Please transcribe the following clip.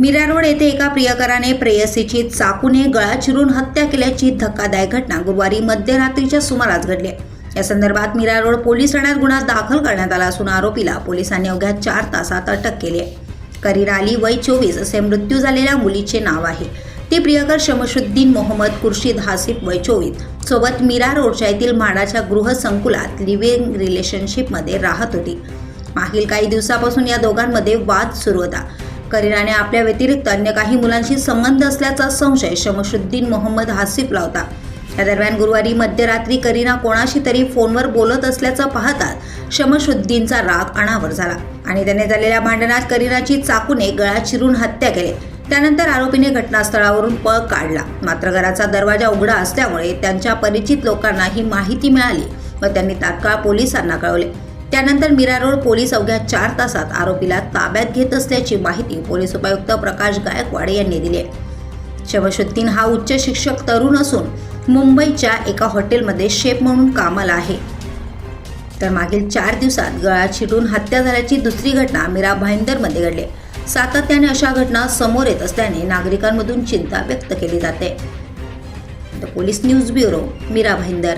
Mira road येथे एका प्रियकराने प्रेयसीची चाकूने गळा चिरून हत्या केल्याची धक्कादायक घटना गुरुवारी मध्यरात्रीच्या सुमारास घडली या संदर्भात मीरा रोड पोलीस ठाण्यात गुन्हा दाखल करण्यात आला असून आरोपीला पोलिसांनी अवघ्या चार तासात अटक केली आहे. करीर अली वय चोवीस असे मृत्यू झालेल्या मुलीचे नाव आहे. ती प्रियकर शमशुद्दीन मोहम्मद खुर्शीद हासिफ वय चोवीस. सोबत मीरा रोडच्या येथील म्हाडाच्या गृहसंकुलात लिव्हिंग रिलेशनशिपमध्ये राहत होती. मागील काही दिवसापासून या दोघांमध्ये वाद सुरू होता. करीनाने आपल्या व्यतिरिक्त अन्य काही मुलांशी संबंध असल्याचा संशय शमशुद्दीन मोहम्मद हासिफला होता या दरम्यान गुरुवारी मध्यरात्री करीना कोणाशी तरी फोनवर बोलत असल्याचं पाहताच शमशुद्दीनचा राग अनावर झाला आणि त्याने झालेल्या भांडणात करीनाची चाकूने गळा चिरून हत्या केली. त्यानंतर आरोपीने घटनास्थळावरून पळ काढला. मात्र घराचा दरवाजा उघडा असल्यामुळे त्यांच्या परिचित लोकांना ही माहिती मिळाली व त्यांनी तात्काळ पोलिसांना कळवले. त्यानंतर मीरा रोड पोलीस अवघ्या चार तासात आरोपीला ताब्यात घेत असल्याची माहिती पोलीस उपायुक्त प्रकाश गायकवाड यांनी दिली आहे. हा उच्च शिक्षक तरुण असून मुंबईच्या एका हॉटेलमध्ये शेफ म्हणून कामाला आहे. तर मागील चार दिवसात गळा छिटून हत्या झाल्याची दुसरी घटना मीरा भाईंदरमध्ये घडली सातत्याने अशा घटना समोर येत असल्याने नागरिकांमधून चिंता व्यक्त केली जाते. Police news bureau Mira Bhayandar.